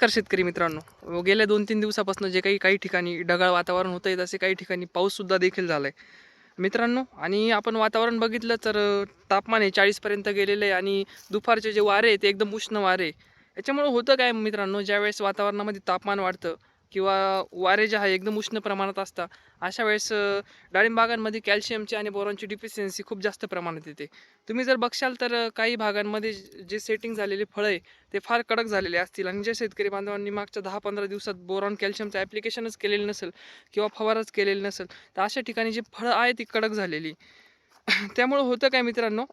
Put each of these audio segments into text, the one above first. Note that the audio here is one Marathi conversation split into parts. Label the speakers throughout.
Speaker 1: नमस्कार शेतकरी मित्रांनो. गेल्या दोन तीन दिवसापासून जे काही काही ठिकाणी ढगाळ वातावरण होतं आहे तसे काही ठिकाणी पाऊससुद्धा देखील झाला आहे मित्रांनो आणि आपण वातावरण बघितलं तर तापमान आहे चाळीसपर्यंत गेलेलं आहे आणि दुपारचे जे वारे आहे ते एकदम उष्ण वारे. याच्यामुळं होतं काय मित्रांनो ज्यावेळेस वातावरणामध्ये तापमान वाढतं किंवा वारे जे आहे एकदम उष्ण प्रमाणात असतात. अशा वेळेस डाळिंबागांमध्ये कॅल्शियमची आणि बोरॉनची डिफिशियन्सी खूप जास्त प्रमाणात येते. तुम्ही जर बघशाल तर काही भागांमध्ये जे सेटिंग झालेले फळं आहे ते फार कडक झालेले असतील. आणि ज्या शेतकरी बांधवांनी मागच्या दहा पंधरा दिवसात बोरॉन कॅल्शियमचं ॲप्लिकेशनच केलेलं नसेल किंवा फवारच केलेलं नसेल तर अशा ठिकाणी जी फळं आहे ती कडक झालेली. त्यामुळं होतं काय मित्रांनो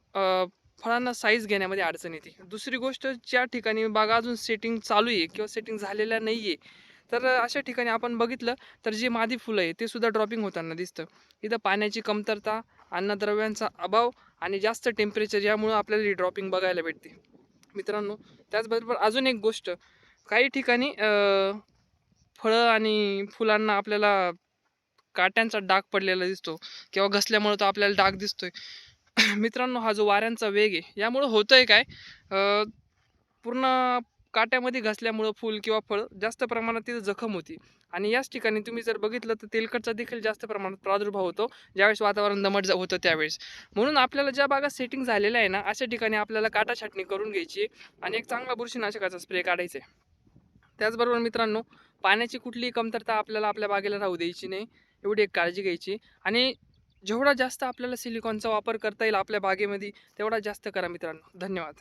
Speaker 1: फळांना साईज घेण्यामध्ये अडचण येते. दुसरी गोष्ट ज्या ठिकाणी बागा अजून सेटिंग चालू आहे किंवा सेटिंग झालेल्या नाही आहे तर अशा ठिकाणी आपण बघितलं तर जे मादी फुलं आहे ते सुद्धा ड्रॉपिंग होताना दिसतं. इथं पाण्याची कमतरता अन्नद्रव्यांचा अभाव आणि जास्त टेम्परेचर यामुळं आपल्याला ही ड्रॉपिंग बघायला भेटते. मित्रांनो त्याचबरोबर अजून एक गोष्ट काही ठिकाणी फळं आणि फुलांना आपल्याला काट्यांचा डाग पडलेला दिसतो किंवा घसल्यामुळं तो आपल्याला डाग दिसतोय. मित्रांनो हा जो वाऱ्यांचा वेग आहे यामुळं होतंय काय? पूर्ण काट्यामध्ये घसल्यामुळं फूल किंवा फळ जास्त प्रमाणात तिथं जखम होती. आणि याच ठिकाणी तुम्ही जर बघितलं तर तेलकटचा देखील जास्त प्रमाणात प्रादुर्भाव होतो. ज्यावेळेस वातावरण दमट जा- होतं त्यावेळेस. म्हणून आपल्याला ज्या बागा सेटिंग झालेल्या आहे ना अशा ठिकाणी आपल्याला काटा छाटणी करून घ्यायची आणि एक चांगला बुरशीनाशकाचा स्प्रे काढायचा आहे. त्याचबरोबर मित्रांनो पाण्याची कुठलीही कमतरता आपल्याला आपल्या बागेला राहू द्यायची नाही. एवढी एक काळजी घ्यायची. आणि जेवढा जास्त आपल्याला सिलिकॉनचा वापर करता येईल आपल्या बागेमध्ये तेवढा जास्त करा मित्रांनो. धन्यवाद.